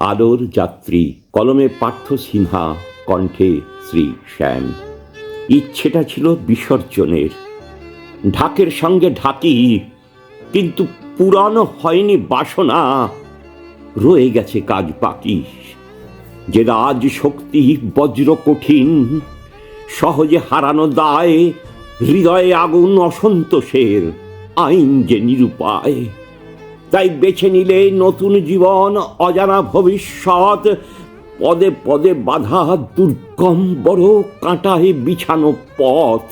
আলোর যাত্রী, কলমে পার্থ সিনহা, কণ্ঠে শ্রী শ্যাম। ইচ্ছেটা ছিল বিসর্জনের। ঢাকের সঙ্গে ঢাকি, কিন্তু পুরানো হয়নি বাসনা। রয়ে গেছে কাজ বাকি। যে রাজ শক্তি বজ্র কঠিন, সহজে হারানো দায়, হৃদয়ে আগুন অসন্তোষের আইন যে নিরুপায়। তাই বেছে নিলে নতুন জীবন অজানা ভবিষ্যৎ। পদে পদে বাধা, দুর্গম, বড় কাঁটায় বিছানো পথ।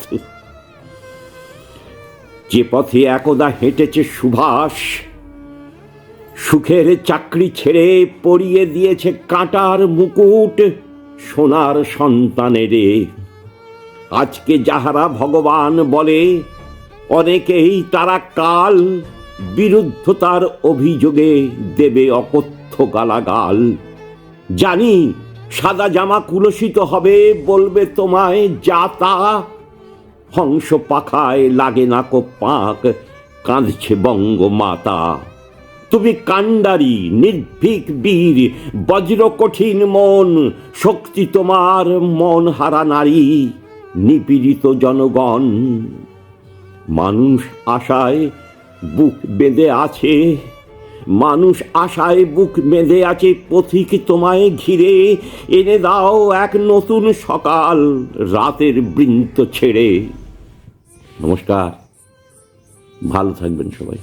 যে পথে একদা হেঁটেছে সুভাষ, সুখের চাকরি ছেড়ে পরিয়ে দিয়েছে কাঁটার মুকুট সোনার সন্তানেরে। আজকে যাহারা ভগবান বলে, অনেকেই তারা কাল বিরুদ্ধতার অভিযোগে দেবে অকথ্য গালাগাল। জানি সাদা জামা কুলসিত হবে, বলবে তোমায় যা তা। হংস পাখায় লাগে না কো পাক কাঁদছে বঙ্গমাতা। তুমি কাণ্ডারি, নির্ভীক বীর, বজ্র কঠিন মন, শক্তি তোমার মন হারা নারী, নিপীড়িত জনগণ। মানুষ আশায় বুক বেঁধে আছে। মানুষ আশায় বুক বেঁধে আছে, পথিক তোমায় ঘিরে। এনে দাও এক নতুন সকাল, রাতের বৃন্ত ছেড়ে। নমস্কার। ভালো থাকবেন সবাই।